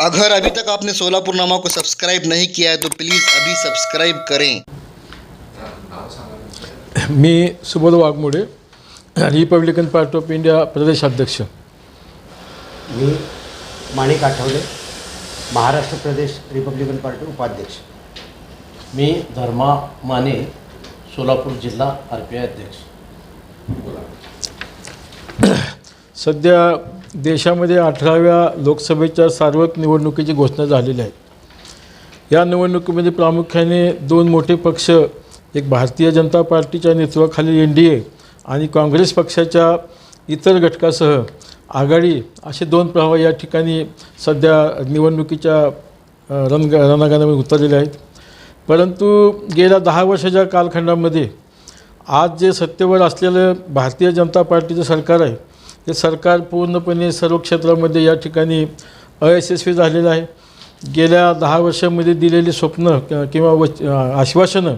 अगर अभी तक आपने सोलापुर नामा को सब्सक्राइब नहीं किया है तो प्लीज़ अभी सब्सक्राइब करें। मी Subodh Waghmode republican party of India प्रदेशाध्यक्ष. मी माणिक आठवले महाराष्ट्र प्रदेश रिपब्लिकन पार्टी उपाध्यक्ष. मी धर्मा माने सोलापूर जिल्हा आर पी आय अध्यक्ष. सध्या देशामध्ये अठराव्या लोकसभेच्या सार्वत्रिक निवडणुकीची घोषणा झालेली आहे. या निवडणुकीमध्ये प्रामुख्याने दोन मोठे पक्ष एक भारतीय जनता पार्टीच्या नेतृत्वाखाली एन डी ए आणि काँग्रेस पक्षाच्या इतर घटकासह आघाडी असे दोन प्रवाह या ठिकाणी सध्या निवडणुकीच्या रणग रणांगणामध्ये उतरलेले आहेत. परंतु गेल्या दहा वर्षाच्या कालखंडामध्ये आज जे सत्तेवर असलेलं भारतीय जनता पार्टीचं सरकार आहे हे सरकार पूर्णपणे सर्व क्षेत्रामध्ये या ठिकाणी अयशस्वी झालेलं आहे. गेल्या दहा वर्षामध्ये दिलेली स्वप्न किंवा वच आश्वासनं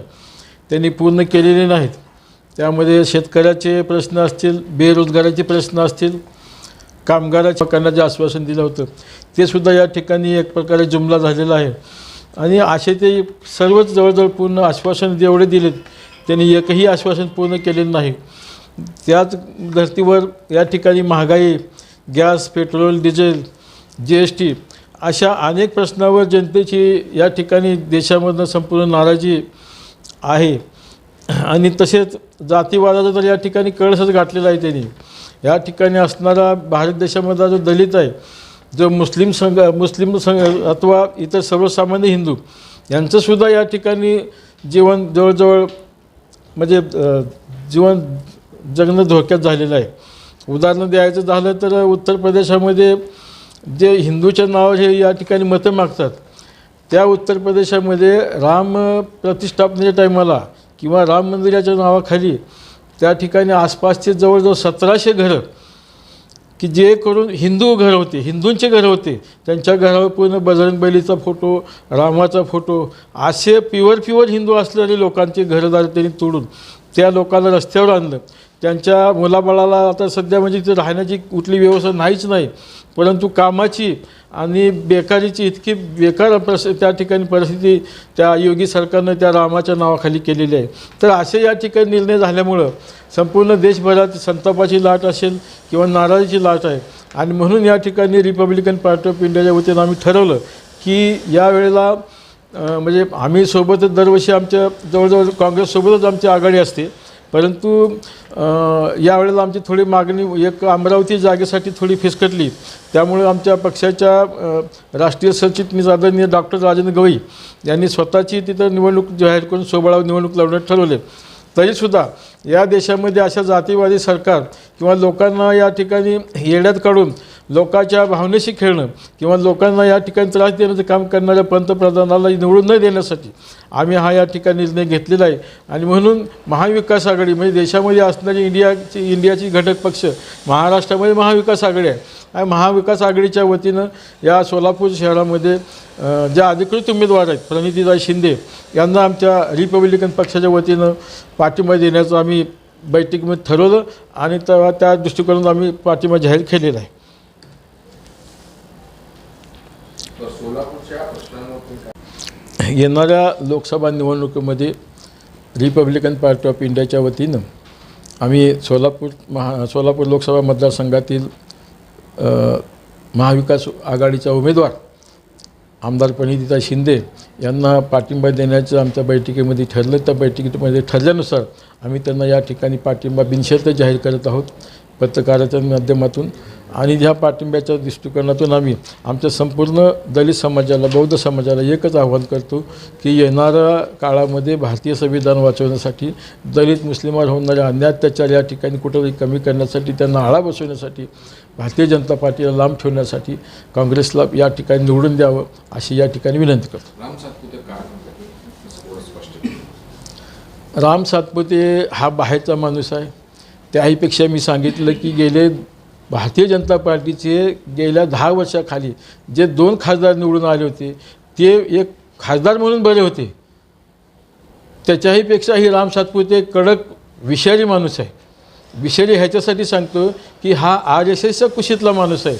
त्यांनी पूर्ण केलेली नाहीत. त्यामध्ये शेतकऱ्याचे प्रश्न असतील बेरोजगाराचे प्रश्न असतील कामगाराच्या लोकांना जे आश्वासन दिलं होतं. ते सुद्धा या ठिकाणी एक प्रकारे जुमला झालेला आहे. आणि असे ते सर्वच जवळजवळ पूर्ण आश्वासन जेवढे दिलेत त्यांनी एकही आश्वासन पूर्ण केलेलं नाही. त्याच धर्तीवर या ठिकाणी महागाई gas petrol diesel G S T अशा अनेक प्रश्नावर जनतेची या ठिकाणी देशामधनं संपूर्ण नाराजी आहे. आणि तसेच जातीवादाचा तर या ठिकाणी कळसच गाठलेला आहे त्यांनी. या ठिकाणी असणारा भारत देशामधला जो दलित आहे जो मुस्लिम संघ मुस्लिम संघ अथवा इतर सर्वसामान्य हिंदू यांचंसुद्धा या ठिकाणी जीवन जवळजवळ म्हणजे जीवन जगणं धोक्यात झालेलं आहे. उदाहरणं द्यायचं झालं तर उत्तर प्रदेशामध्ये जे हिंदूच्या नावावर हे या ठिकाणी मतं मागतात त्या उत्तर प्रदेशामध्ये राम प्रतिष्ठापनेच्या टायमाला किंवा राम मंदिराच्या नावाखाली त्या ठिकाणी आसपासचे जवळजवळ सतराशे घरं की जे करून हिंदू घर होते हिंदूंचे घर होते. त्यांच्या घरावर पूर्ण बजरंगबलीचा फोटो रामाचा फोटो असे प्युअर प्युअर हिंदू असलेले लोकांचे घरदार त्यांनी तोडून त्या लोकांना रस्त्यावर आणलं. त्यांच्या मुलाबाळाला आता सध्या म्हणजे तिथे राहण्याची कुठली व्यवस्था नाहीच नाही. परंतु कामाची आणि बेकारीची इतकी बेकार प्रस त्या ठिकाणी परिस्थिती त्या योगी सरकारनं त्या रामाच्या नावाखाली केलेली आहे. तर असे या ठिकाणी निर्णय झाल्यामुळं संपूर्ण देशभरात संतापाची लाट असेल किंवा नाराजीची लाट आहे. आणि म्हणून या ठिकाणी रिपब्लिकन पार्टी ऑफ इंडियाच्या वतीनं आम्ही ठरवलं की यावेळेला म्हणजे आम्ही सोबतच दरवर्षी आमच्या जवळजवळ काँग्रेससोबतच आमची आघाडी असते. परंतु यावेळेला आमची थोडी मागणी एक अमरावती जागेसाठी थोडी फिसकटली. त्यामुळे आमच्या पक्षाच्या राष्ट्रीय सरचिटणीस आदरणीय डॉक्टर राजेंद्र गवई यांनी स्वतःची तिथं निवडणूक जाहीर करून सोबळावर निवडणूक लढवण्यात ठरवले. तरीसुद्धा या देशामध्ये अशा जातीवादी सरकार किंवा लोकांना या ठिकाणी येड्यात काढून लोकांच्या भावनेशी खेळणं किंवा लोकांना या ठिकाणी त्रास देण्याचं काम करणाऱ्या पंतप्रधानाला निवडून न देण्यासाठी आम्ही हा या ठिकाणी निर्णय घेतलेला आहे. आणि म्हणून महाविकास आघाडी म्हणजे देशामध्ये असणारी इंडियाची इंडियाची घटक पक्ष महाराष्ट्रामध्ये महाविकास आघाडी आहे. आणि महाविकास आघाडीच्या वतीनं या सोलापूर शहरामध्ये ज्या अधिकृत उमेदवार आहेत प्रणितीताई शिंदे यांना आमच्या रिपब्लिकन पक्षाच्या वतीनं पाठिंबा देण्याचं आम्ही बैठकीमध्ये ठरवलं आणि तेव्हा त्या दृष्टिकोनातून आम्ही पाठिंबा जाहीर केलेला आहे. येणाऱ्या लोकसभा निवडणुकीमध्ये रिपब्लिकन पार्टी ऑफ इंडियाच्या वतीनं आम्ही सोलापूर महा सोलापूर लोकसभा मतदारसंघातील महाविकास आघाडीचा उमेदवार आमदार प्रणितिता शिंदे यांना पाठिंबा देण्याचं आमच्या बैठकीमध्ये ठरलं. त्या बैठकीमध्ये ठरल्यानुसार आम्ही त्यांना या ठिकाणी पाठिंबा बिनशर्त जाहीर करत आहोत. पत्रकाराच्या माध्यमातून आणि ह्या पाठिंब्याच्या दृष्टिकोनातून आम्ही आमच्या संपूर्ण दलित समाजाला बौद्ध समाजाला एकच आव्हान करतो की येणाऱ्या काळामध्ये भारतीय संविधान वाचवण्यासाठी दलित मुस्लिमांवर होणारे अन्याय अत्याचार या ठिकाणी कुठेतरी कमी करण्यासाठी त्यांना आळा बसवण्यासाठी भारतीय जनता पार्टीला लांब ठेवण्यासाठी काँग्रेसला या ठिकाणी निवडून द्यावं अशी या ठिकाणी विनंती करतो. राम सातपुते हा बाहेरचा माणूस आहे. त्याहीपेक्षा मी सांगितलं की गेले भारतीय जनता पार्टीचे गेल्या दहा वर्षाखाली जे दोन खासदार निवडून आले होते ते एक खासदार म्हणून बरे होते. त्याच्याहीपेक्षा ही राम सातपुते कडक विषारी माणूस आहे. विषारी ह्याच्यासाठी सांगतो की हा आर एस एसचा कुशीतला माणूस आहे.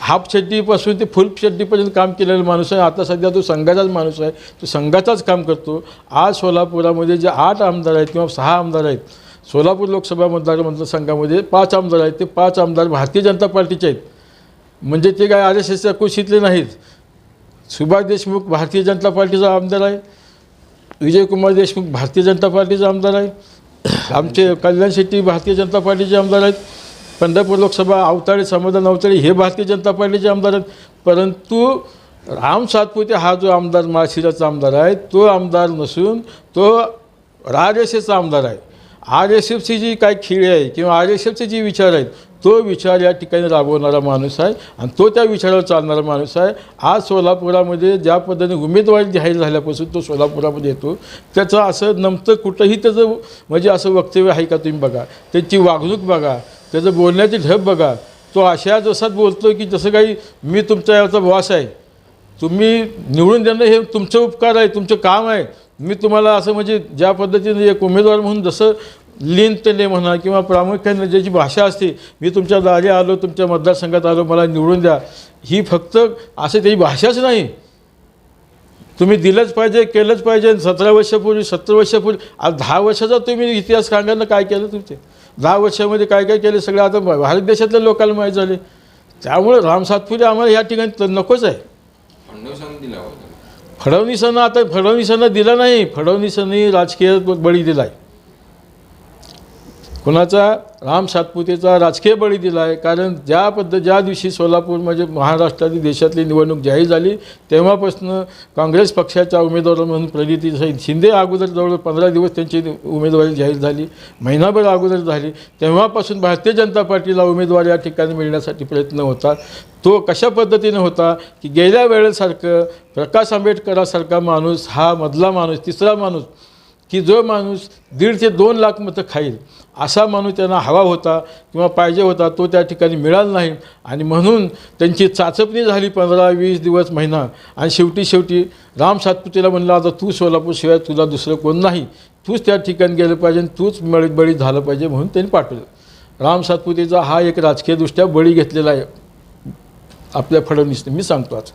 हाफ चड्डीपासून ते फुल चड्डीपर्यंत काम केलेला माणूस आहे. आता सध्या तो संघाचाच माणूस आहे. तो संघाचाच काम करतो. आज सोलापुरामध्ये जे आठ आमदार आहेत किंवा सहा आमदार आहेत सोलापूर लोकसभा मतदार मतदारसंघामध्ये पाच आमदार आहेत. ते पाच आमदार भारतीय जनता पार्टीचे आहेत. म्हणजे ते काय आर एस एसच्या कुशीतले नाहीत. सुभाष देशमुख भारतीय जनता पार्टीचा आमदार आहे. विजयकुमार देशमुख भारतीय जनता पार्टीचा आमदार आहे. आमचे कल्याण शेट्टी भारतीय जनता पार्टीचे आमदार आहेत. पंढरपूर लोकसभा अवताळे समाधान अवताळे हे भारतीय जनता पार्टीचे आमदार आहेत. परंतु राम सातपुते हा जो आमदार माळशिराचा आमदार आहे तो आमदार नसून तो आर आमदार आहे. आर एस एफची जी काय खिळी आहे किंवा आर एस एफचे जे विचार आहेत तो विचार या ठिकाणी राबवणारा माणूस आहे आणि तो त्या विचारावर चालणारा माणूस आहे. आज सोलापुरामध्ये ज्या पद्धतीने उमेदवारी जाहीर झाल्यापासून तो सोलापुरामध्ये येतो. त्याचं असं नमतं कुठंही त्याचं म्हणजे असं वक्तव्य आहे का तुम्ही बघा. त्याची वागणूक बघा. त्याचं बोलण्याची ढब बघा. तो अशा जसात बोलतो की जसं काही मी तुमचा याचा बॉस आहे. तुम्ही निवडून देणं हे तुमचं उपकार आहे तुमचं काम आहे. मी तुम्हाला असं म्हणजे ज्या पद्धतीने एक उमेदवार म्हणून जसं लिनतेने म्हणा किंवा प्रामुख्याने ज्याची भाषा असते मी तुमच्या दारी आलो तुमच्या मतदारसंघात आलो मला निवडून द्या. ही फक्त असं त्याची भाषाच नाही. तुम्ही दिलंच पाहिजे केलंच पाहिजे सतरा वर्षापूर्वी सत्तर वर्षापूर्वी आज दहा वर्षाचा तुम्ही इतिहास सांगा ना काय केलं तुमचे? दहा वर्षामध्ये काय काय केलं? सगळं आता भारत देशातल्या लोकांना माहीत झाले. त्यामुळे राम सातपुते आम्हाला या ठिकाणी तर नकोच आहे. फडणवीसांना आता फडणवीसांना दिला नाही. फडणवीसांनी राजकीय बळी दिला आहे कुणाचा राम सातपुतेचा राजकीय बळी दिला आहे कारण ज्या पद्ध ज्या दिवशी सोलापूर म्हणजे महाराष्ट्रातील देशातली निवडणूक जाहीर झाली तेव्हापासून काँग्रेस पक्षाच्या उमेदवार म्हणून प्रगती शिंदे अगोदर जवळ पंधरा दिवस त्यांची उमेदवारी जाहीर झाली महिनाभर अगोदर झाली. तेव्हापासून भारतीय जनता पार्टीला उमेदवार या ठिकाणी मिळण्यासाठी प्रयत्न होता. तो कशा पद्धतीने होता की गेल्या वेळेसारखं प्रकाश आंबेडकरासारखा माणूस हा मधला माणूस तिसरा माणूस की जो माणूस दीड ते दोन लाख मतं खाईल असा माणूस त्यांना हवा होता किंवा पाहिजे होता तो त्या ठिकाणी मिळाला नाही. आणि म्हणून त्यांची चाचपणी झाली पंधरा वीस दिवस महिना. आणि शेवटी शेवटी राम सातपुतीला म्हणलं आता तू सोलापूरशिवाय तुला दुसरं कोण नाही. तूच त्या ठिकाणी गेलं पाहिजे आणि तूच बळी बळी झालं पाहिजे म्हणून त्यांनी पाठवलं. राम सातपुतीचा हा एक राजकीयदृष्ट्या बळी घेतलेला आहे. आपल्या फडणवीसने मी सांगतो आज.